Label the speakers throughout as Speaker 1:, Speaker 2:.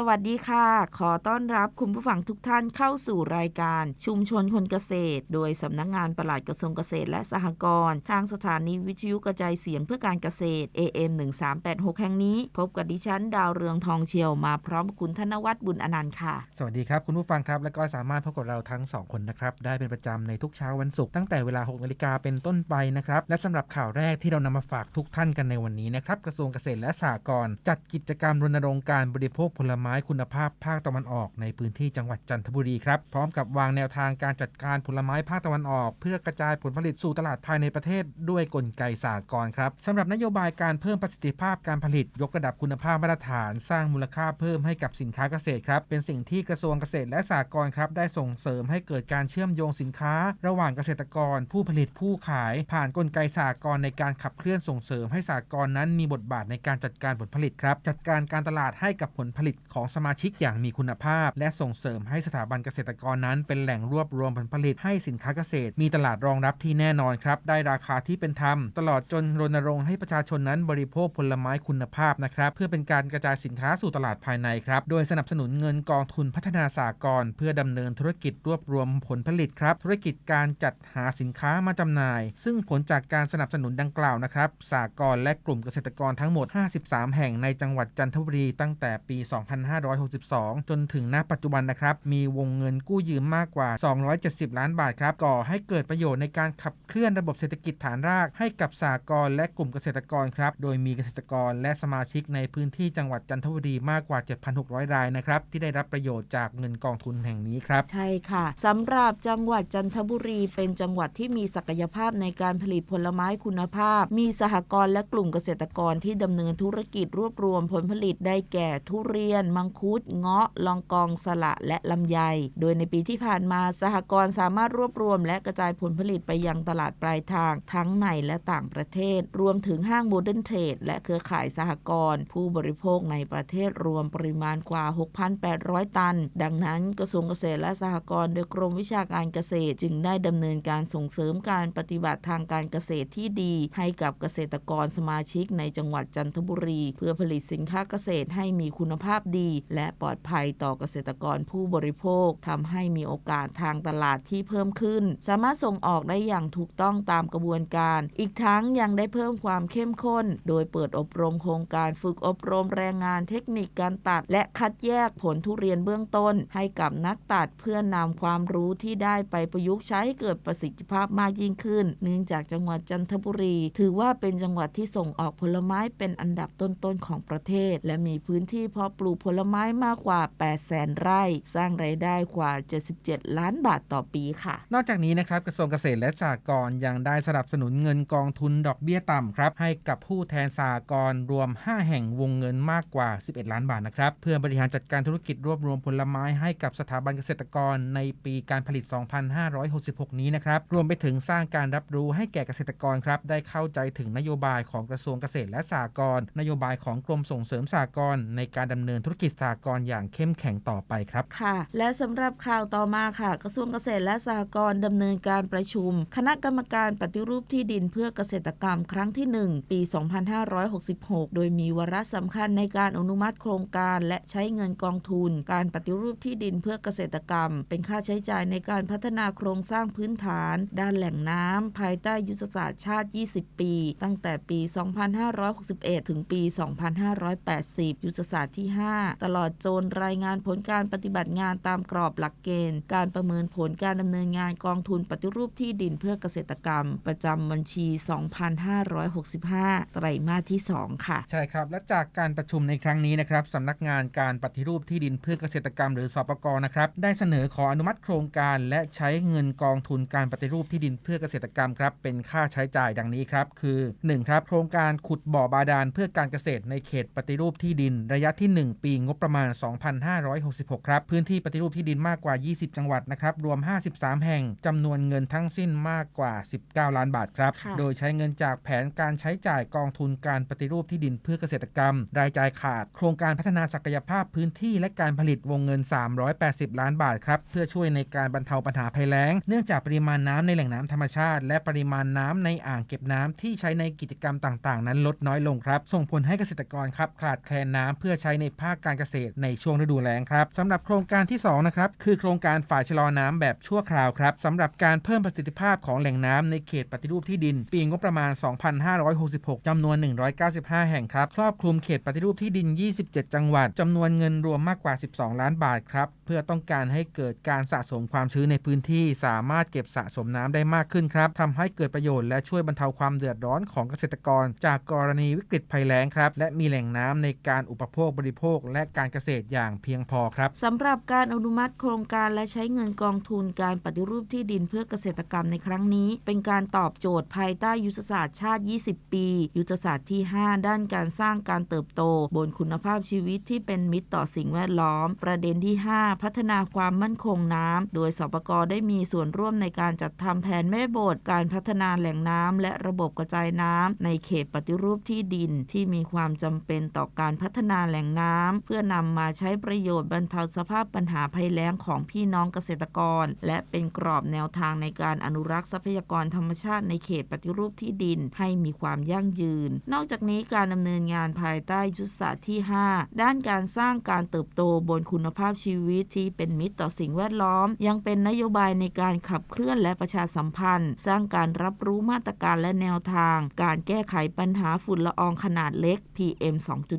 Speaker 1: สวัสดีค่ะ ขอต้อนรับคุณผู้ฟังทุกท่านเข้าสู่รายการชุมชนคนเกษตร โดยสำนักงานปลัดกระทรวงเกษตรและสหกรณ์ทางสถานีวิทยุกระจายเสียงเพื่อการเกษตร AM 1386แห่งนี้ พบกับดิฉันดาวเรืองทองเชียวมาพร้อมคุณธนวัฒน์บุญอนันต์ค่ะ
Speaker 2: สวัสดีครับคุณผู้ฟังครับ และก็สามารถพบกับเราทั้ง 2 คนนะครับ ได้เป็นประจำในทุกเช้าวันศุกร์ตั้งแต่เวลา6นาฬิกาเป็นต้นไปนะครับและสำหรับข่าวแรกที่เรานำมาฝากทุกท่านกันในวันนี้นะครับกระทรวงเกษตรและสหกรณ์จัดกิจกรรมรณรงค์การบริโภคผลไม้ม้คุณภาพภาคตะวันออกในพื้นที่จังหวัดจันทบุรีครับ พร้อมกับวางแนวทางการจัดการผลไม้ภาคตะวันออก เพื่อกระจายผลผลิตสู่ตลาดภายในประเทศด้วยกลไกสหกรณ์ครับสำหรับนโยบายการเพิ่มประสิทธิภาพการผลิต ยกระดับคุณภาพมาตรฐาน สร้างมูลค่าเพิ่มให้กับสินค้าเกษตรครับเป็นสิ่งที่กระทรวงเกษตรและสหกรณ์ครับได้ส่งเสริมให้เกิดการเชื่อมโยงสินค้า ระหว่างเกษตรกร ผู้ผลิตผู้ขาย ผ่านกลไกสหกรณ์ในการขับเคลื่อนส่งเสริมให้สหกรณ์นั้นมีบทบาทในการจัดการผลผลิตครับจัดการการตลาดให้กับผลผลิตของของสมาชิกอย่างมีคุณภาพ และส่งเสริมให้สถาบันเกษตรกรนั้น เป็นแหล่งรวบรวมผลผลิตให้สินค้าเกษตร มีตลาดรองรับที่แน่นอนครับ ได้ราคาที่เป็นธรรม ตลอดจนรณรงค์ให้ประชาชนนั้นบริโภคผลไม้คุณภาพนะครับเพื่อเป็นการกระจายสินค้าสู่ตลาดภายในครับโดยสนับสนุนเงินกองทุนพัฒนาสากลเพื่อดำเนินธุรกิจรวบรวมผลผลิตครับ ธุรกิจการจัดหาสินค้ามาจำหน่าย ซึ่งผลจากการสนับสนุนดังกล่าวนะครับสากลและกลุ่มเกษตรกรทั้งหมด 53 แห่งในจังหวัดจันทบุรีตั้งแต่ปี2562 จนถึงณปัจจุบันนะครับ มีวงเงินกู้ยืมมากกว่า 270 ล้านบาทครับ ก่อให้เกิดประโยชน์ในการขับเคลื่อนระบบเศรษฐกิจฐานราก ให้กับสากลและกลุ่มเกษตรกรครับ โดยมีเกษตรกรและสมาชิกในพื้นที่จังหวัดจันทบุรีมากกว่า 7,600 รายนะครับ ที่ได้รับประโยชน์จากเงินกองทุนแห่งนี้ครับ
Speaker 1: ใช่ค่ะสำหรับจังหวัดจันทบุรีเป็นจังหวัดที่มีศักยภาพในการผลิตผลไม้คุณภาพ มีสหกรณ์และกลุ่มเกษตรกรที่ดำเนินธุรกิจรวบรวมผลผลิตได้แก่ทุเรียนมังคุด เงาะ ลองกองสละและลำไย โดยในปีที่ผ่านมาสหกรณ์สามารถรวบรวม และกระจายผลผลิตไปยังตลาดปลายทางทั้งในและต่างประเทศ รวมถึงห้างโมเดิร์นเทรดและเครือข่ายสหกรณ์ผู้บริโภคในประเทศรวมปริมาณกว่า 6,800 ตัน ดังนั้นกระทรวงเกษตรและสหกรณ์โดยกรมวิชาการเกษตร จึงได้ดำเนินการส่งเสริมการปฏิบัติทางการเกษตรที่ดี ให้กับเกษตรกรสมาชิกในจังหวัดจันทบุรี เพื่อผลิตสินค้าเกษตรให้มีคุณภาพดีและปลอดภัยต่อเกษตรกรผู้บริโภคทำให้มีโอกาสทางตลาดที่เพิ่มขึ้น สามารถส่งออกได้อย่างถูกต้องตามกระบวนการ อีกทั้งยังได้เพิ่มความเข้มข้น โดยเปิดอบรมโครงการฝึกอบรมแรงงานเทคนิคการตัด และคัดแยกผลทุเรียนเบื้องต้น ให้กับนักตัดเพื่อนำความรู้ที่ได้ไปประยุกต์ใช้ให้เกิดประสิทธิภาพมากยิ่งขึ้น เนื่องจากจังหวัดจันทบุรี ถือว่าเป็นจังหวัดที่ส่งออกผลไม้เป็นอันดับต้นๆของประเทศ และมีพื้นที่เพาะปลูกผลไม้มากกว่า 8 แสนไร่ สร้างรายได้กว่า 77 ล้านบาทต่อปีค่ะ
Speaker 2: นอกจากนี้นะครับกระทรวงเกษตรและสหกรณ์ยังได้สนับสนุนเงินกองทุนดอกเบี้ยต่ำครับ ให้กับผู้แทนสหกรณ์รวม 5 แห่งวงเงินมากกว่า 11 ล้านบาทนะครับ เพื่อบริหารจัดการธุรกิจรวบรวมผลไม้ให้กับสถาบันเกษตรกรในปีการผลิต 2566 นี้นะครับ รวมไปถึงสร้างการรับรู้ให้แก่เกษตรกรครับ ได้เข้าใจถึงนโยบายของกระทรวงเกษตรและสหกรณ์นโยบายของกรมส่งเสริมสหกรณ์ในการดำเนินธุรกิจสหกรณ์อย่างเข้มแข็งต่อไปครับ
Speaker 1: ค่ะ และสำหรับข่าวต่อมาค่ะ กระทรวงเกษตรและสหกรณ์ดำเนินการประชุม คณะกรรมการปฏิรูปที่ดินเพื่อเกษตรกรรมครั้งที่ 1 ปี 2566 โดยมีวาระสำคัญในการอนุมัติโครงการและใช้เงินกองทุน การปฏิรูปที่ดินเพื่อเกษตรกรรม เป็นค่าใช้จ่ายในการพัฒนาโครงสร้างพื้นฐาน ด้านแหล่งน้ำภายใต้ยุทธศาสตร์ชาติ 20 ปี ตั้งแต่ปี 2561 ถึงปี 2580 ยุทธศาสตร์ที่ 5ตลอดจนรายงานผลการปฏิบัติงานตามกรอบหลักเกณฑ์ การประเมินผลการดำเนินงานกองทุนปฏิรูปที่ดินเพื่อเกษตรกรรม ประจำบัญชี 2565 ไตรมาสที่ 2 ค่ะ
Speaker 2: ใช่ครับ และจากการประชุมในครั้งนี้นะครับสำนักงานการปฏิรูปที่ดินเพื่อเกษตรกรรม หรือสปกนะครับได้เสนอขออนุมัติโครงการ และใช้เงินกองทุนการปฏิรูปที่ดินเพื่อเกษตรกรรมครับเป็นค่าใช้จ่ายดังนี้ครับคือ 1. ครับโครงการขุดบ่อบาดาลเพื่อการเกษตรในเขตปฏิรูปที่ดินระยะที่ 1 ปีงบประมาณ 2566 ครับ พื้นที่ปฏิรูปที่ดินมากกว่า 20 จังหวัดนะครับ รวม 53 แห่งจำนวนเงินทั้งสิ้นมากกว่า 19 ล้านบาทครับ
Speaker 1: ค่ะ
Speaker 2: โดยใช้เงินจากแผนการใช้จ่ายกองทุนการปฏิรูปที่ดินเพื่อเกษตรกรรม รายจ่ายขาด โครงการพัฒนาศักยภาพพื้นที่และการผลิตวงเงิน 380 ล้านบาทครับ เพื่อช่วยในการบรรเทาปัญหาภัยแล้ง เนื่องจากปริมาณน้ำในแหล่งน้ำธรรมชาติ และปริมาณน้ำในอ่างเก็บน้ำที่ใช้ในกิจกรรมต่าง ๆ นั้นลดน้อยลงครับ ส่งผลให้เกษตรกรครับขาดแคลนน้ำเพื่อใช้ในภาคการเกษตรในช่วงฤดูแล้งครับสำหรับโครงการที่2นะครับคือโครงการฝ่ายชะลอน้ำแบบชั่วคราวครับสำหรับการเพิ่มประสิทธิภาพของแหล่งน้ำในเขตปฏิรูปที่ดิน ปีงบประมาณ 2566จำนวน 195 แห่งครับ ครอบคลุมเขตปฏิรูปที่ดิน 27 จังหวัดจำนวนเงินรวมมากกว่า 12 ล้านบาทครับเพื่อต้องการให้เกิดการสะสมความชื้นในพื้นที่ สามารถเก็บสะสมน้ำได้มากขึ้นครับทำให้เกิดประโยชน์และช่วยบรรเทาความเดือดร้อนของเกษตรกร จากกรณีวิกฤตภัยแล้งครับและมีแหล่งน้ำในการอุปโภคบริโภคและการเกษตรอย่างเพียงพอครับ
Speaker 1: สำหรับการอนุมัติโครงการและใช้เงินกองทุนการปฏิรูปที่ดินเพื่อเกษตรกรรมในครั้งนี้ เป็นการตอบโจทย์ภายใต้ยุทธศาสตร์ชาติ 20 ปี ยุทธศาสตร์ที่ 5 ด้านการสร้างการเติบโต บนคุณภาพชีวิตที่เป็นมิตรต่อสิ่งแวดล้อม ประเด็นที่ 5 พัฒนาความมั่นคงน้ำโดยสปกได้มีส่วนร่วมในการจัดทำแผนแม่บทการพัฒนาแหล่งน้ำและระบบกระจายน้ำในเขตปฏิรูปที่ดินที่มีความจำเป็นต่อการพัฒนาแหล่งน้ำเพื่อนำมาใช้ประโยชน์บรรเทาสภาพปัญหาภัยแล้งของพี่น้องเกษตรกร และเป็นกรอบแนวทางในการอนุรักษ์ทรัพยากรธรรมชาติในเขตปฏิรูปที่ดินให้มีความยั่งยืน นอกจากนี้การดำเนินงานภายใต้ยุทธศาสตร์ที่ 5 ด้านการสร้างการเติบโตบนคุณภาพชีวิตที่เป็นมิตรต่อสิ่งแวดล้อม ยังเป็นนโยบายในการขับเคลื่อนและประชาสัมพันธ์ สร้างการรับรู้มาตรการและแนวทาง การแก้ไขปัญหาฝุ่นละอองขนาดเล็ก PM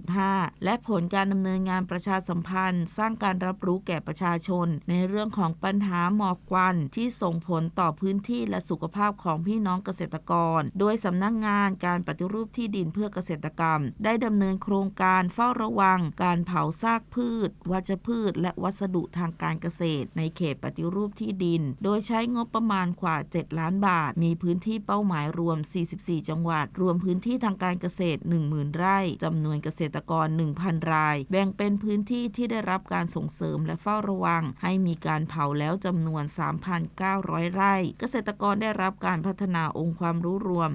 Speaker 1: 2.5 และผลการดำเนินงานประชาสัมพันธ์ สร้างการรับรู้แก่ประชาชน ในเรื่องของปัญหาหมอกควันที่ส่งผลต่อพื้นที่และสุขภาพของพี่น้องเกษตรกร โดยสำนักงานการปฏิรูปที่ดินเพื่อเกษตรกรรม ได้ดำเนินโครงการเฝ้าระวัง การเผาซากพืช วัชพืช และวัสดุทางการเกษตร ในเขตปฏิรูปที่ดิน โดยใช้งบประมาณกว่า 7 ล้านบาท มีพื้นที่เป้าหมายรวม 44 จังหวัด รวมพื้นที่ทางการเกษตร 10,000 ไร่จำนวนเกษตรกร 1,000 รายแบ่งเป็นพื้นที่ที่ได้รับการส่งเสริมและเฝ้าระวัง ให้มีการเผาแล้วจำนวน 3,900 ไร่ เกษตรกรได้รับการพัฒนาองค์ความรู้รวม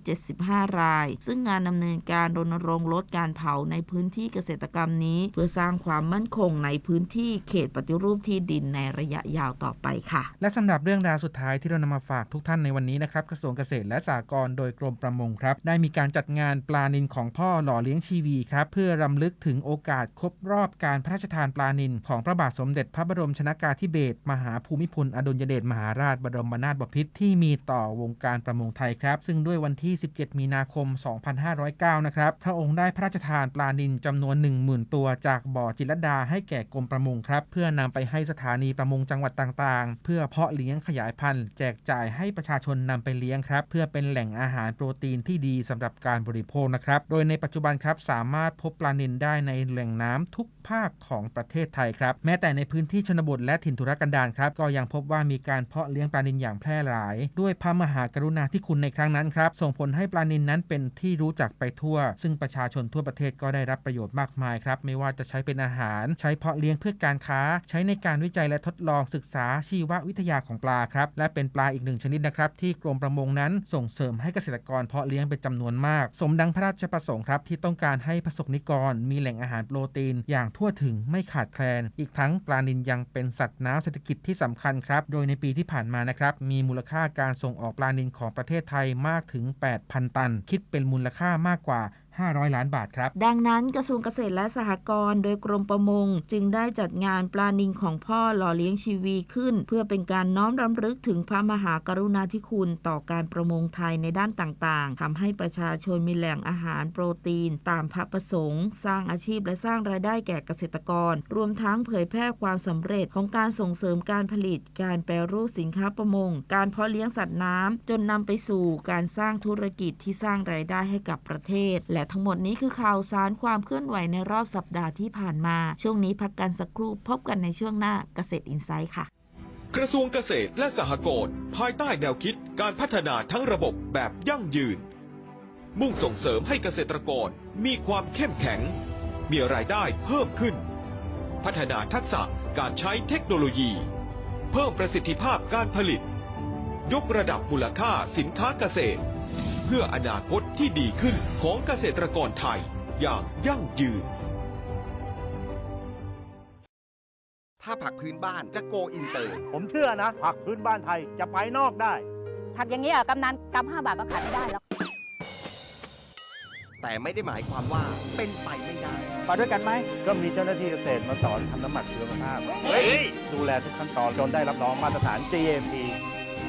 Speaker 1: 575 ราย ซึ่งงานดำเนินการรณรงค์ลดการเผาในพื้นที่เกษตรกรรมนี้ เพื่อสร้างความมั่นคงในพื้นที่เขตปฏิรูปที่ดินในระยะยาวต่อไปค่ะ
Speaker 2: และสำหรับเรื่องราวสุดท้ายที่เรานำมาฝากทุกท่านในวันนี้นะครับกระทรวงเกษตรและสหกรณ์โดยกรมประมงครับ ได้มีการจัดงานปลานินของพ่อหล่อเลี้ยงชีวีครับเพื่อรำลึกถึงโอกกาสครบรอบการพระราชทานปลานินของพระบาทสมเด็จพระบรมชนากาธิเบศรมหาภูมิพลอดุลยเดชมหาราชบรมนาถบพิตรที่มีต่อวงการประมงไทยครับ ซึ่งด้วยวันที่ 17 มีนาคม 2509 นะครับพระองค์ได้พระราชทานปลานินจำนวน 10,000 ตัวจากบ่อจิรดาให้แก่กรมประมงครับ เพื่อนำไปให้สถานีประมงจังหวัดต่างๆ เพื่อเพาะเลี้ยงขยายพันธุ์แจกจ่ายให้ประชาชนนำไปเลี้ยงครับ เพื่อเป็นแหล่งอาหารโปรตีนที่ดีสำหรับการบริโภคนะครับ โดยในปัจจุบันครับสามารถพบปลานินได้ในแหล่งน้ำทุกภาคของประเทศไทยครับ แม้แต่ในพื้นที่ชนบทและถิ่นทุรกันดารครับ ก็ยังพบว่ามีการเพาะเลี้ยงปลานินอย่างแพร่หลาย ด้วยพระมหากรุณาธิคุณในครั้งนั้นครับ ส่งผลให้ปลานินนั้นเป็นที่รู้จักไปทั่ว ซึ่งประชาชนทั่วประเทศก็ได้รับประโยชน์มากมายครับ ไม่ว่าจะใช้เป็นอาหาร ใช้เพาะเลี้ยงเพื่อการค้า ใช้ในการวิจัยและทดลองศึกษาชีววิทยาของปลาครับ และเป็นปลาอีกหนึ่งชนิดนะครับที่กรมประมงนั้นส่งเสริมให้เกษตรกรเพาะเลี้ยงเป็นจำนวนมาก สมดังพระราชประสงค์ครับที่ต้องการให้ประสบนิกรมีแหล่งอาหารโปรตีน อย่างทั่วถึงไม่ขาดแคลน อีกทั้งปลานิลยังเป็นสัตว์น้ำเศรษฐกิจที่สำคัญครับ โดยในปีที่ผ่านมานะครับ มีมูลค่าการส่งออกปลานิลของประเทศไทยมากถึง 8,000 ตัน คิดเป็นมูลค่ามากกว่า 500 ล้านบาทครับ
Speaker 1: ดังนั้นกระทรวงเกษตรและสหกรณ์โดยกรมประมง จึงได้จัดงานปลานิงของพ่อหล่อเลี้ยงชีวีขึ้น เพื่อเป็นการน้อมรำลึกถึงพระมหากรุณาธิคุณต่อการประมงไทยในด้านต่างๆทำให้ประชาชนมีแหล่งอาหารโปรตีน ตามพระประสงค์ สร้างอาชีพและสร้างรายได้แก่เกษตรกร รวมทั้งเผยแพร่ความสำเร็จของการส่งเสริมการผลิต การแปรรูปสินค้าประมง การเพาะเลี้ยงสัตว์น้ำจนนำไปสู่การสร้างธุรกิจที่สร้างรายได้ให้กับประเทศ และทั้งหมดนี้คือข่าวสารความเคลื่อนไหวในรอบสัปดาห์ที่ผ่านมา ช่วงนี้พักกันสักครู่พบกันในช่วงหน้าเกษตรอินไซต์ค่ะ
Speaker 3: กระทรวงเกษตรและสหกรณ์ภายใต้แนวคิดการพัฒนาทั้งระบบแบบยั่งยืน มุ่งส่งเสริมให้เกษตรกรมีความเข้มแข็ง มีรายได้เพิ่มขึ้น พัฒนาทักษะการใช้เทคโนโลยี เพิ่มประสิทธิภาพการผลิต ยกระดับมูลค่าสินค้าเกษตร พื่ออนาคตที่ดีขึ้นของเกษตรกรไทยอย่างยั่งยืน
Speaker 4: ถ้าผักพื้นบ้านจะโกอินเตอร์
Speaker 5: ผมเชื่อนะ ผักพื้นบ้านไทยจะไปนอกได้
Speaker 6: ผักอย่างนี้ยกำนันกำห้าบาทก็ขายไม่ได้แล้ว
Speaker 4: แต่ไม่ได้หมายความว่าเป็นไปไม่ได้
Speaker 5: ไปด้วยกันไหม ก็มีเจ้าหน้าที่เกษตรมาสอนทำน้ำหมักชีวภาพ
Speaker 4: เฮ้ย
Speaker 5: ดูแลทุกขั้นตอนจนได้รับรองมาตรฐาน GMP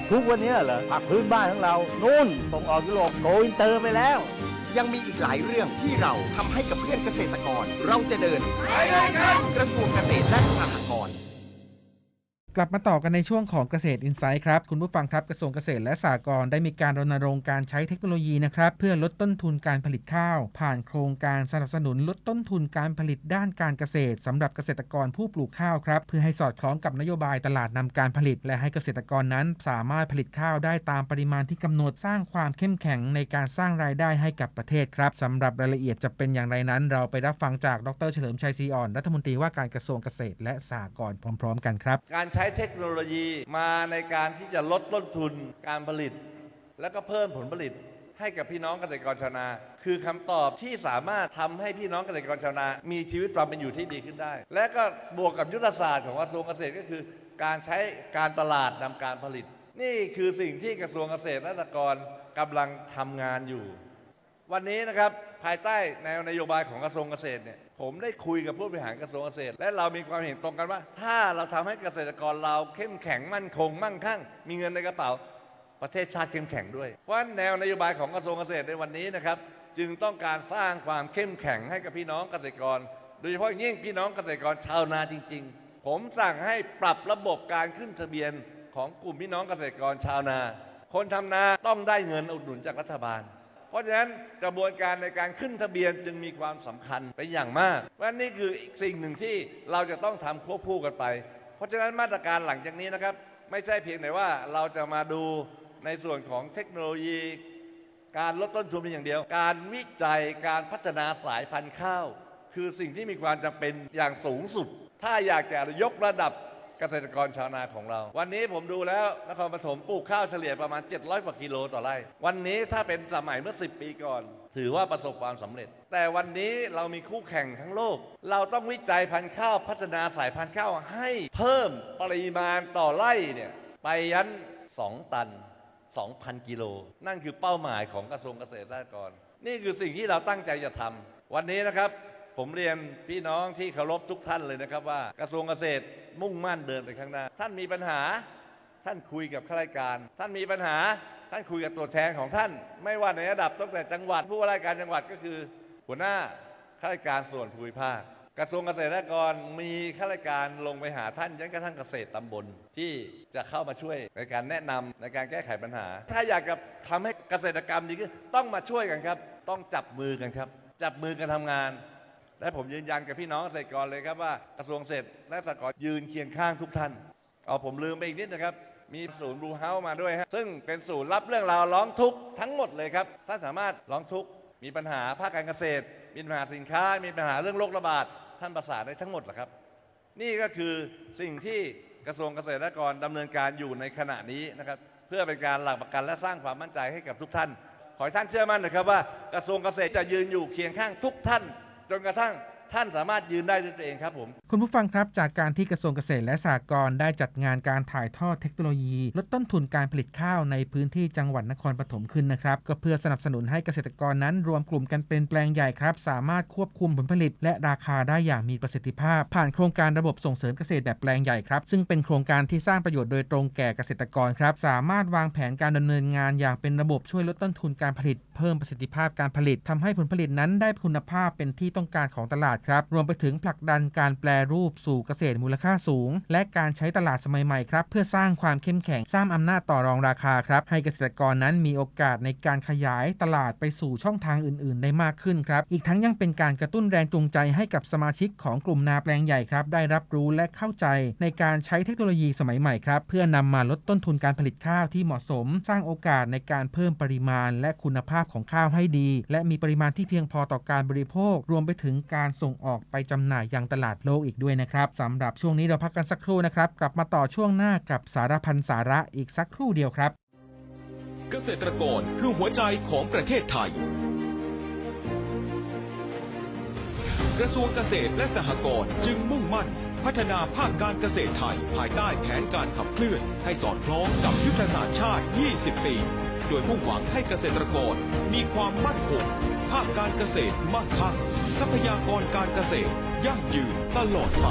Speaker 5: ทุกวันนี้เหรอผักพื้นบ้านของเรานู่นส่งออกยุโรปโกอินเตอร์ไปแล้ว
Speaker 4: ยังมีอีกหลายเรื่องที่เราทำให้กับเพื่อนเกษตรกร เราจะเดินกระทรวงเกษตรและสหกรณ์
Speaker 2: กลับมาต่อกันในช่วงของเกษตรอินไซต์ครับ คุณผู้ฟังครับกระทรวงเกษตรและสหกรณ์ได้มีการรณรงค์การใช้เทคโนโลยีนะครับเพื่อลดต้นทุนการผลิตข้าว ผ่านโครงการสนับสนุนลดต้นทุนการผลิตด้านการเกษตรสำหรับเกษตรกรผู้ปลูกข้าวครับเพื่อให้สอดคล้องกับนโยบายตลาดนำการผลิต และให้เกษตรกรนั้น สามารถผลิตข้าวได้ตามปริมาณที่กำหนดสร้างความเข้มแข็งในการสร้างรายได้ให้กับประเทศครับสำหรับรายละเอียดจะเป็นอย่างไรนั้น เราไปรับฟังจากดรเฉลิมชัยศรีอ่อนรัฐมนตรีว่าการกระทรวงเกษตร และสหกรณ์พร้อม ๆ กันครับ
Speaker 6: การใช้เทคโนโลยีมาในการที่จะลดต้นทุนการผลิต แล้วก็เพิ่มผลผลิตให้กับพี่น้องเกษตรกรชาวนา คือคำตอบที่สามารถทำให้พี่น้องเกษตรกรชาวนา มีชีวิตความเป็นอยู่ที่ดีขึ้นได้ และก็บวกกับยุทธศาสตร์ของกระทรวงเกษตรก็คือ การใช้การตลาดนำการผลิต นี่คือสิ่งที่กระทรวงเกษตรและสหกรณ์กำลังทำงานอยู่ วันนี้นะครับภายใต้แนวนโยบายของกระทรวงเกษตรเนี่ยผมได้คุยกับผู้บริหารกระทรวงเกษตร และเรามีความเห็นตรงกันว่า ถ้าเราทำให้เกษตรกรเราเข้มแข็งมั่นคง มั่งคั่ง มีเงินในกระเป๋า ประเทศชาติเข้มแข็งด้วย เพราะแนวนโยบายของกระทรวงเกษตรในวันนี้นะครับจึงต้องการสร้างความเข้มแข็งให้กับพี่น้องเกษตรกร โดยเฉพาะอย่างยิ่งพี่น้องเกษตรกรชาวนาจริง ๆ ผมสั่งให้ปรับระบบการขึ้นทะเบียนของกลุ่มพี่น้องเกษตรกรชาวนา คนทำนาต้องได้เงินอุดหนุนจากรัฐบาล เพราะฉะนั้นกระบวนการในการขึ้นทะเบียนจึงมีความสำคัญเป็นอย่างมากว่านี่คืออีกสิ่งหนึ่งที่เราจะต้องทำควบคู่กันไป เพราะฉะนั้นมาตรการหลังจากนี้นะครับ ไม่ใช่เพียงแต่ว่าเราจะมาดูในส่วนของเทคโนโลยี การลดต้นทุนเป็นอย่างเดียว การวิจัยการพัฒนาสายพันธุ์ข้าว คือสิ่งที่มีความจำเป็นอย่างสูงสุด ถ้าอยากจะยกระดับ เกษตรกรชาวนาของเรา วันนี้ผมดูแล้วนครปฐมปลูกข้าวเฉลี่ยประมาณ 700กว่ากิโลต่อไร่ วันนี้ถ้าเป็นสมัยเมื่อ 10 ปีก่อน ถือว่าประสบความสำเร็จ แต่วันนี้เรามีคู่แข่งทั้งโลก เราต้องวิจัยพันธุ์ข้าวพัฒนาสายพันธุ์ข้าวให้เพิ่มปริมาณต่อไร่เนี่ยไปยัน 2 ตัน 2,000 กิโล นั่นคือเป้าหมายของกระทรวงเกษตรและสหกรณ์นี่คือสิ่งที่เราตั้งใจจะทำวันนี้นะครับ ผมเรียนพี่น้องที่เคารพทุกท่านเลยนะครับว่า กระทรวงเกษตร มุ่งมั่นเดินไปข้างหน้า ท่านมีปัญหา ท่านคุยกับข้าราชการ ท่านมีปัญหา ท่านคุยกับตัวแทนของท่าน ไม่ว่าในระดับตั้งแต่จังหวัด ผู้ว่าราชการจังหวัดก็คือ หัวหน้าข้าราชการส่วนภูมิภาค กระทรวงเกษตรและกรมีข้าราชการลงไปหาท่านยันกระทั่งเกษตรตำบลที่จะเข้ามาช่วยในการแนะนำในการแก้ไขปัญหา ถ้าอยากจะทำให้เกษตรกรรมดีขึ้นต้องมาช่วยกันครับ ต้องจับมือกันครับ จับมือกันทำงาน และผมยืนยันกับพี่น้องเกษตรกรเลยครับว่ากระทรวงเกษตรและสหกรณ์ยืนเคียงข้างทุกท่าน เอาผมลืมไปอีกนิดนะครับ มีศูนย์บลูเฮาส์มาด้วยฮะซึ่งเป็นศูนย์รับเรื่องราวร้องทุกข์ทั้งหมดเลยครับท่านสามารถร้องทุกข์มีปัญหาภาคการเกษตร มีปัญหาสินค้า มีปัญหาเรื่องโรคระบาดท่านประสานได้ทั้งหมดแหละครับ นี่ก็คือสิ่งที่กระทรวงเกษตรและสหกรณ์ดำเนินการอยู่ในขณะนี้นะครับเพื่อเป็นการหลักประกันและสร้างความมั่นใจให้กับทุกท่าน ขอให้ท่านเชื่อมั่นนะครับว่ากระทรวงเกษตรจะยืนอยู่เคียงข้างทุกท่าน จนกระทั่ง ท่านสามารถยืนได้ด้วยตัวเองครับผม
Speaker 2: คุณผู้ฟังครับจากการที่กระทรวงเกษตรและสหกรณ์ได้จัดงานการถ่ายทอดเทคโนโลยี ลดต้นทุนการผลิตข้าวในพื้นที่จังหวัดนครปฐมขึ้นนะครับ ก็เพื่อสนับสนุนให้เกษตรกรนั้นรวมกลุ่มกันเป็นแปลงใหญ่ครับ สามารถควบคุมผลผลิต และราคาได้อย่างมีประสิทธิภาพ ผ่านโครงการระบบส่งเสริมเกษตรแบบแปลงใหญ่ครับ ซึ่งเป็นโครงการที่สร้างประโยชน์โดยตรงแก่เกษตรกรครับ สามารถวางแผนการดำเนินงานอย่างเป็นระบบช่วยลดต้นทุนการผลิต เพิ่มประสิทธิภาพการผลิตทำให้ผลผลิตนั้นได้คุณภาพเป็นที่ต้องการของตลาดครับรวมไปถึงผลักดันการแปลรูปสู่เกษตรมูลค่าสูง และการใช้ตลาดสมัยใหม่ครับเพื่อสร้างความเข้มแข็งสร้างอำนาจต่อรองราคาครับให้เกษตรกรนั้นมีโอกาสในการขยายตลาดไปสู่ช่องทางอื่น ๆ ได้มากขึ้นครับอีกทั้งยังเป็นการกระตุ้นแรงจูงใจให้กับสมาชิกของกลุ่มนาแปลงใหญ่ครับได้รับรู้และเข้าใจในการใช้เทคโนโลยีสมัยใหม่ครับเพื่อนำมาลดต้นทุนการผลิตข้าวที่เหมาะสม สร้างโอกาสในการเพิ่มปริมาณ และคุณภาพของข้าวให้ดี และมีปริมาณที่เพียงพอต่อการบริโภค รวมไปถึงการส่งออกไปจำหน่ายยังตลาดโลกอีกด้วยนะครับสำหรับช่วงนี้เราพักกันสักครู่นะครับ กลับมาต่อช่วงหน้ากับสารพันสาระอีกสักครู่เดียวครับ
Speaker 3: เกษตรกรคือหัวใจของประเทศไทย กระทรวงเกษตรและสหกรณ์จึงมุ่งมั่นพัฒนาภาคการเกษตรไทย ภายใต้แผนการขับเคลื่อน ให้สอดคล้องกับยุทธศาสตร์ชาติ 20 ปี โดยมุ่งหวังให้เกษตรกรมีความมั่นคง ภาพการเกษตรมั่งคั่งทรัพยากรการเกษตร ยั่งยืนตลอดไป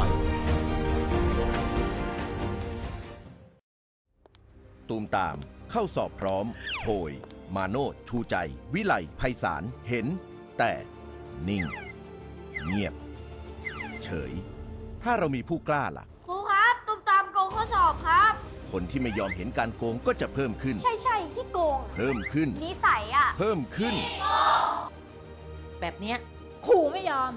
Speaker 4: ตูมตาม เข้าสอบพร้อมโพยมาโนดชูใจ วิไลไพศาลเห็น แต่นิ่ง เงียบ เฉย ถ้าเรามีผู้กล้าล่ะ
Speaker 7: ครูครับตุ้มตามโกงข้อสอบครับ
Speaker 4: คนที่ไม่ยอมเห็นการโกงก็จะเพิ่มขึ้น
Speaker 7: ใช่ใช่ขี้โกง
Speaker 4: เพิ่มขึ้น
Speaker 7: นิสัยอะ
Speaker 4: เพิ่มขึ้น
Speaker 8: แบบเนี้ย
Speaker 7: ขู่ไม่ยอม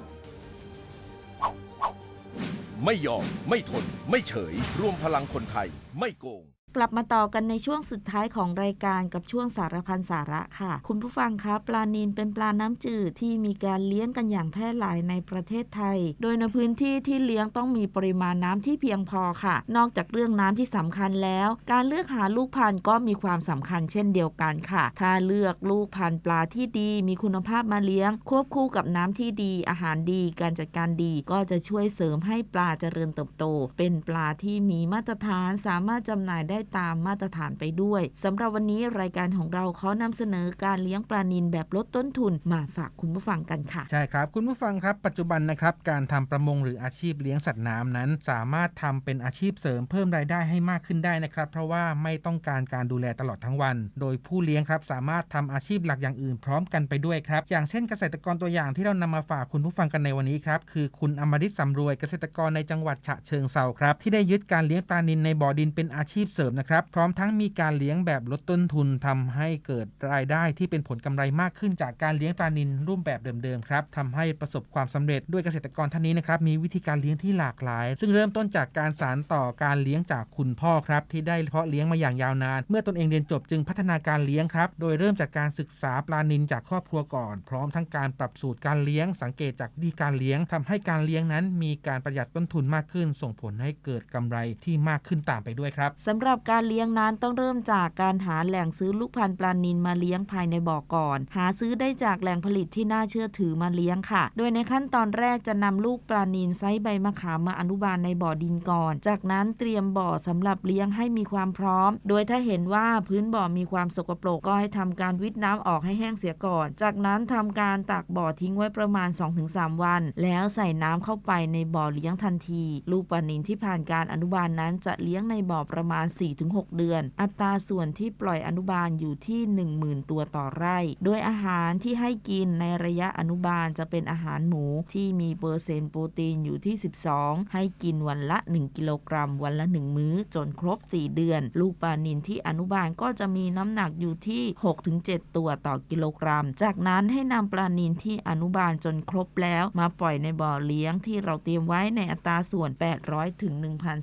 Speaker 4: ไม่ยอม ไม่ทน ไม่เฉย รวมพลังคนไทย ไม่โกง
Speaker 1: กลับมาต่อกันในช่วงสุดท้ายของรายการกับช่วงสารพันสาระค่ะ คุณผู้ฟังคะปลานิลเป็นปลาน้ำจืดที่มีการเลี้ยงกันอย่างแพร่หลายในประเทศไทย โดยในพื้นที่ที่เลี้ยงต้องมีปริมาณน้ำที่เพียงพอค่ะ นอกจากเรื่องน้ำที่สำคัญแล้ว การเลือกหาลูกพันธุ์ก็มีความสำคัญเช่นเดียวกันค่ะ ถ้าเลือกลูกพันธุ์ปลาที่ดี มีคุณภาพมาเลี้ยง ควบคู่กับน้ำที่ดี อาหารดี การจัดการดี ก็จะช่วยเสริมให้ปลาเจริญเติบโต เป็นปลาที่มีมาตรฐานสามารถจำหน่ายได้ตามมาตรฐานไปด้วยสำหรับวันนี้รายการของเราขอนำเสนอการเลี้ยงปลานิลแบบลดต้นทุนมาฝากคุณผู้ฟังกันค่ะ
Speaker 2: ใช่ครับ คุณผู้ฟังครับ ปัจจุบันนะครับการทำประมงหรืออาชีพเลี้ยงสัตว์น้ำนั้น สามารถทำเป็นอาชีพเสริมเพิ่มรายได้ให้มากขึ้นได้นะครับ เพราะว่าไม่ต้องการการดูแลตลอดทั้งวัน โดยผู้เลี้ยงครับสามารถทำอาชีพหลักอย่างอื่นพร้อมกันไปด้วยครับ อย่างเช่นเกษตรกรตัวอย่างที่เรานำมาฝากคุณผู้ฟังกันในวันนี้ครับคือคุณอมริตสำรวยเกษตรกรในจังหวัดฉะเชิงเซาครับที่ได้ยึดการเลี้ยงปลานิลในบ่อดินเป็นอาชีพเสริมนะครับ พร้อมทั้งมีการเลี้ยงแบบลดต้นทุนทำให้เกิดรายได้ที่เป็นผลกำไรมากขึ้นจากการเลี้ยงปลานิลรูปแบบเดิมๆครับทำให้ประสบความสำเร็จด้วยเกษตรกรท่านนี้นะครับมีวิธีการเลี้ยงที่หลากหลาย ซึ่งเริ่มต้นจากการสานต่อการเลี้ยงจากคุณพ่อครับที่ได้เพาะเลี้ยงมาอย่างยาวนาน เมื่อตนเองเรียนจบจึงพัฒนาการเลี้ยงครับ โดยเริ่มจากการศึกษาปลานิลจากครอบครัวก่อน พร้อมทั้งการปรับสูตรการเลี้ยง สังเกตจากวิธีการเลี้ยงทำให้การเลี้ยงนั้น มีการประหยัดต้นทุนมากขึ้น ส่งผลให้เกิดกำไรที่มากขึ้นตามไปด้วยครับ
Speaker 1: สำหรับการเลี้ยงนั้นต้องเริ่มจากการหาแหล่งซื้อลูกพันธุ์ปลานิลมาเลี้ยงภายในบ่อก่อน หาซื้อได้จากแหล่งผลิตที่น่าเชื่อถือมาเลี้ยงค่ะ โดยในขั้นตอนแรกจะนำลูกปลานิลไซส์ใบมะขามมาอนุบาลในบ่อดินก่อน จากนั้นเตรียมบ่อสำหรับเลี้ยงให้มีความพร้อม โดยถ้าเห็นว่าพื้นบ่อมีความสกปรกก็ให้ทำการวิทน้ำออกให้แห้งเสียก่อน จากนั้นทำการตากบ่อทิ้งไว้ประมาณ 2-3 วัน แล้วใส่น้ำเข้าไปในบ่อเลี้ยงทันที ลูกปลานิลที่ผ่านการอนุบาลนั้นจะเลี้ยงในบ่อประมาณ4-6 เดือน อัตราส่วนที่ปล่อยอนุบาลอยู่ที่ 10,000 ตัวต่อไร่ โดยอาหารที่ให้กินในระยะอนุบาลจะเป็นอาหารหมูที่มีเปอร์เซ็นต์โปรตีนอยู่ที่ 12 ให้กินวันละ 1 กิโลกรัม วันละ 1 มื้อ จนครบ 4 เดือน ลูกปลานิลที่อนุบาลก็จะมีน้ำหนักอยู่ที่ 6-7 ตัวต่อกิโลกรัม จากนั้นให้นำปลานิลที่อนุบาลจนครบแล้วมาปล่อยในบ่อเลี้ยงที่เราเตรียมไว้ในอัตราส่วน 800ถึง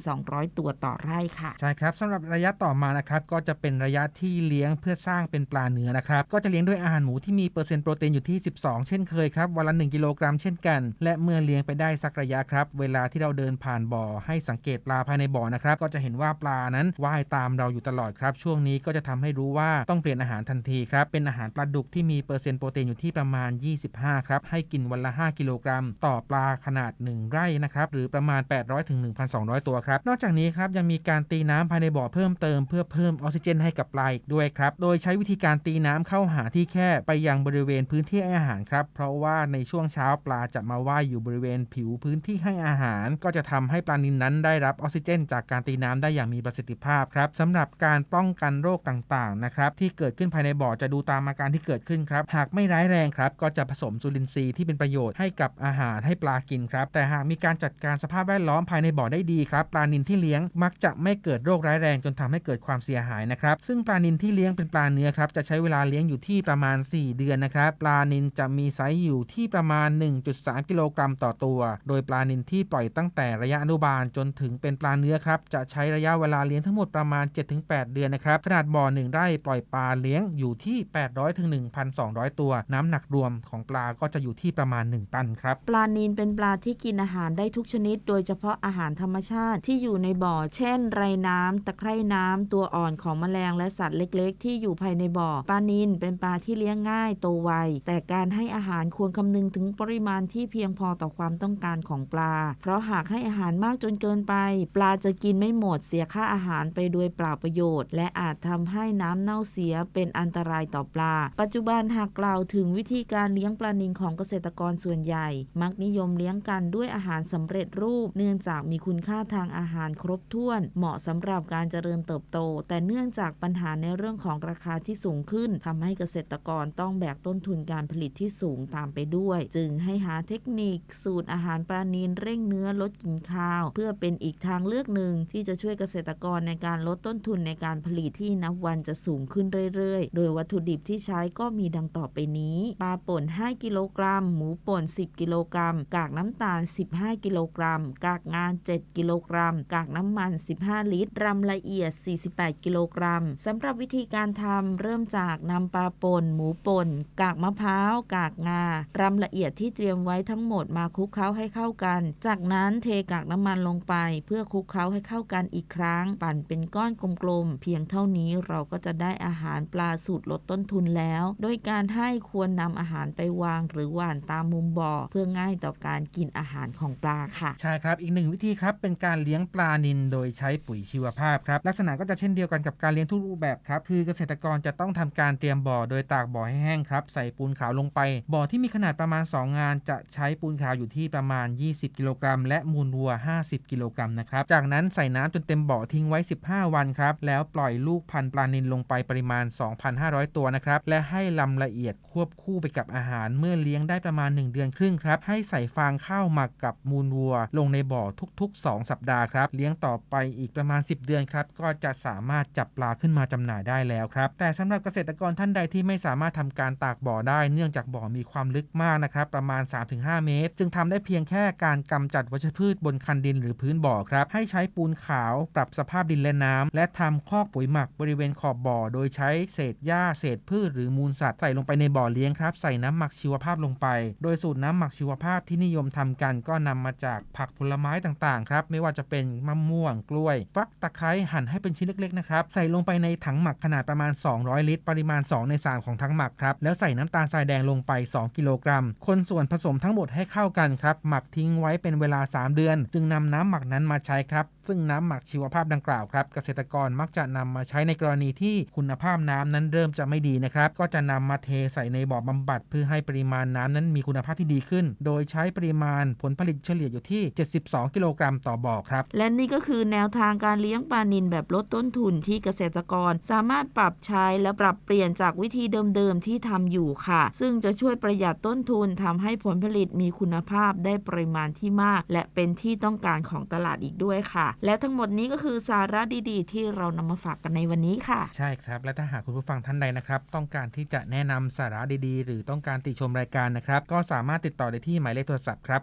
Speaker 1: 1,200 ตัวต่อไร่ค่ะ
Speaker 2: ใช่ครับสำหรับระยะต่อมานะครับก็จะเป็นระยะที่เลี้ยงเพื่อสร้างเป็นปลาเนื้อนะครับก็จะเลี้ยงด้วยอาหารหมูที่มีเปอร์เซ็นต์โปรตีนอยู่ที่ 12 เช่นเคยครับวันละ 1 กิโลกรัมเช่นกัน และเมื่อเลี้ยงไปได้สักระยะครับ เวลาที่เราเดินผ่านบ่อ ให้สังเกตปลาภายในบ่อนะครับก็จะเห็นว่าปลานั้นว่ายตามเราอยู่ตลอดครับ ช่วงนี้ก็จะทำให้รู้ว่าต้องเปลี่ยนอาหารทันทีครับเป็นอาหารปลาดุกที่มีเปอร์เซ็นต์โปรตีนอยู่ที่ประมาณ 25 ครับให้กินวันละ 5 กิโลกรัม ต่อปลาขนาด 1 ไร่นะครับหรือประมาณ 800ถึง1,200 ตัวครับนอกจากนี้ครับยังมีการตีน้ำภายในบ่อเพิ่มเติมเพื่อเพิ่มออกซิเจนให้กับปลาอีกด้วยครับ โดยใช้วิธีการตีน้ำเข้าหาที่แคบไปยังบริเวณพื้นที่ให้อาหารครับ เพราะว่าในช่วงเช้าปลาจะมาว่ายอยู่บริเวณผิวพื้นที่ให้อาหาร ก็จะทำให้ปลานิลนั้นได้รับออกซิเจน จากการตีน้ำได้อย่างมีประสิทธิภาพครับสำหรับการป้องกันโรคต่างๆนะครับที่เกิดขึ้นภายในบ่อจะดูตามอาการที่เกิดขึ้นครับหากไม่ร้ายแรงครับ ก็จะผสมจุลินทรีย์ที่เป็นประโยชน์ให้กับอาหารให้ปลากินครับ แต่หากมีการจัดการสภาพแวดล้อมภายในบ่อได้ดีครับปลานิลที่เลี้ยงมักจะไม่เกิดโรคร้ายแรงจนทำให้เกิดความเสียหายนะครับ ซึ่งปลานิลที่เลี้ยงเป็นปลาเนื้อครับจะใช้เวลาเลี้ยงอยู่ที่ประมาณ 4 เดือนนะครับ ปลานิลจะมีไซส์อยู่ที่ประมาณ 1.3 กิโลกรัมต่อตัว โดยปลานิลที่ปล่อยตั้งแต่ระยะอนุบาลจนถึงเป็นปลาเนื้อครับจะใช้ระยะเวลาเลี้ยงทั้งหมดประมาณ 7-8 เดือนนะครับขนาดบ่อ1ไร่ปล่อยปลาเลี้ยงอยู่ที่ 800ถึง1,200 ตัว น้ำหนักรวมของปลาก็จะอยู่ที่ประมาณ 1 ตันครับ
Speaker 1: ปลานิลเป็นปลาที่กินอาหารได้ทุกชนิด โดยเฉพาะอาหารธรรมชาติที่อยู่ในบ่อ เช่น ไรน้ำตะไคร่น้ำตัวอ่อนของแมลงและสัตว์เล็ก ๆ ที่อยู่ภายในบ่อปลานิลเป็นปลาที่เลี้ยงง่ายโตไวแต่การให้อาหารควรคำนึงถึงปริมาณที่เพียงพอต่อความต้องการของปลา เพราะหากให้อาหารมากจนเกินไป ปลาจะกินไม่หมดเสียค่าอาหารไปโดยเปล่าประโยชน์ และอาจทำให้น้ำเน่าเสียเป็นอันตรายต่อปลา ปัจจุบันหากกล่าวถึงวิธีการเลี้ยงปลานิลของเกษตรกรส่วนใหญ่ มักนิยมเลี้ยงกันด้วยอาหารสำเร็จรูป เนื่องจากมีคุณค่าทางอาหารครบถ้วน เหมาะสำหรับการเจริญเติบโต แต่เนื่องจากปัญหาในเรื่องของราคาที่สูงขึ้นทำให้เกษตรกรต้องแบกต้นทุนการผลิตที่สูงตามไปด้วย จึงให้หาเทคนิค สูตรอาหารปลานิลเร่งเนื้อลดกลิ่นคาว เพื่อเป็นอีกทางเลือกหนึ่งที่จะช่วยเกษตรกรในการลดต้นทุนในการผลิตที่นับวันจะสูงขึ้นเรื่อยๆ โดยวัตถุดิบที่ใช้ก็มีดังต่อไปนี้ ปลาป่น 5 กิโลกรัม หมูป่น 10 กิโลกรัม กากน้ำตาล 15 กิโลกรัม กากงาน 7 กิโลกรัม กากน้ำมัน 15 ลิตร รำละเอียด 48 กิโลกรัมสำหรับวิธีการทำเริ่มจากนำปลาป่นหมูป่น กากมะพร้าว กากงารำละเอียดที่เตรียมไว้ทั้งหมดมาคลุกเคล้าให้เข้ากัน จากนั้นเทกากน้ำมันลงไป เพื่อคลุกเคล้าให้เข้ากันอีกครั้ง ปั่นเป็นก้อนกลมๆ เพียงเท่านี้เราก็จะได้อาหารปลาสูตรลดต้นทุนแล้ว โดยการให้ควรนำอาหารไปวางหรือหว่านตามมุมบ่อ เพื่อง่ายต่อการกินอาหารของปลาค่ะ
Speaker 2: ใช่ครับ อีกหนึ่งวิธีครับเป็นการเลี้ยงปลานิลโดยใช้ปุ๋ยชีวภาพครับลักษณะก็จะเช่นเดียวกันกับการเลี้ยงทุกรูปแบบครับคือเกษตรกรจะต้องทำการเตรียมบ่อโดยตากบ่อให้แห้งครับใส่ปูนขาวลงไป บ่อที่มีขนาดประมาณ 2 งาน จะใช้ปูนขาวอยู่ที่ประมาณ 20 กิโลกรัม และมูลวัว 50 กิโลกรัมนะครับจากนั้นใส่น้ำจนเต็มบ่อทิ้งไว้ 15 วันครับแล้วปล่อยลูกพันธุ์ปลานิลลงไปปริมาณ 2,500 ตัวนะครับและให้ลำละเอียดควบคู่ไปกับอาหารเมื่อเลี้ยงได้ประมาณ 1 เดือนครึ่งครับให้ใส่ฟางข้าวหมักกับมูลวัว ลงในบ่อทุกๆ 2 สัปดาห์ครับเลี้ยงต่อไปอีกประมาณ 10 เดือนครับก็จะสามารถจับปลาขึ้นมาจำหน่ายได้แล้วครับ แต่สำหรับเกษตรกรท่านใดที่ไม่สามารถทำการตากบ่อได้เนื่องจากบ่อมีความลึกมากนะครับประมาณ 3-5 เมตร จึงทำได้เพียงแค่การกำจัดวัชพืชบนคันดินหรือพื้นบ่อครับ ให้ใช้ปูนขาวปรับสภาพดินและน้ำและทำคอกปุ๋ยหมักบริเวณขอบบ่อ โดยใช้เศษหญ้าเศษพืชหรือมูลสัตว์ใส่ลงไปในบ่อเลี้ยงครับใส่น้ำหมักชีวภาพลงไป โดยสูตรน้ำหมักชีวภาพที่นิยมทำกันก็นำมาจากผักผลไม้ต่างๆครับไม่ว่าจะเป็นมะม่วงกล้วย ฟักตะไคร้หั่นให้เป็นชิ้นเล็กๆนะครับใส่ลงไปในถังหมักขนาดประมาณ 200 ลิตร ปริมาณ 2 ใน 3 ของถังหมักครับแล้วใส่น้ำตาลทรายแดงลงไป 2 กิโลกรัม คนส่วนผสมทั้งหมดให้เข้ากันครับหมักทิ้งไว้เป็นเวลา 3 เดือน จึงนำน้ำหมักนั้นมาใช้ครับซึ่งน้ำหมักชีวภาพดังกล่าวครับ เกษตรกรมักจะนำมาใช้ในกรณีที่คุณภาพน้ำนั้นเริ่มจะไม่ดีนะครับ ก็จะนำมาเทใส่ในบ่อบำบัด เพื่อให้ปริมาณน้ำนั้นมีคุณภาพที่ดีขึ้น โดยใช้ปริมาณผลผลิตเฉลี่ยอยู่ที่ 72 กิโลกรัมต่อบ่อครับ
Speaker 1: และนี่ก็คือแนวทางการเลี้ยงปลานิลแบบลดต้นทุนที่เกษตรกรสามารถปรับใช้และปรับเปลี่ยนจากวิธีเดิมๆที่ทำอยู่ค่ะ ซึ่งจะช่วยประหยัดต้นทุนทำให้ผลผลิตมีคุณภาพได้ปริมาณที่มาก และเป็นที่ต้องการของตลาดอีกด้วยค่ะและทั้งหมดนี้ก็คือสาระดีๆ ที่เรานำมาฝากกันในวันนี้ค่ะ
Speaker 2: ใช่ครับ และถ้าหากคุณผู้ฟังท่านใดนะครับ ต้องการที่จะแนะนำสาระดีๆ หรือต้องการติชมรายการนะครับ ก็สามารถติดต่อได้ที่หมายเลขโทรศัพท์ครับ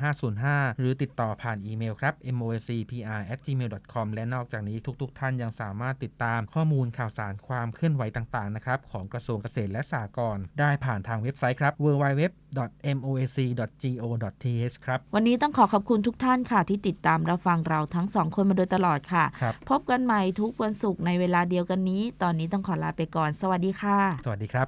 Speaker 2: 022812505 หรือติดต่อผ่านอีเมลครับ mocpr@gmail.com และนอกจากนี้ทุก ๆ ท่านยังสามารถติดตามข้อมูลข่าวสารความเคลื่อนไหวต่างๆนะครับของกระทรวงเกษตรและสหกรณ์ได้ผ่านทางเว็บไซต์ครับ www.moac.go.th ครับ
Speaker 1: วันนี้ต้องขอขอบคุณทุกท่านค่ะ ที่ติดตามรับฟังเราทั้งสองคนมาโดยตลอดค่ะ
Speaker 2: ครับ
Speaker 1: พบกันใหม่ทุกวันศุกร์ในเวลาเดียวกันนี้ ตอนนี้ต้องขอลาไปก่อน สวัสดีค่ะ
Speaker 2: สวัสดีครับ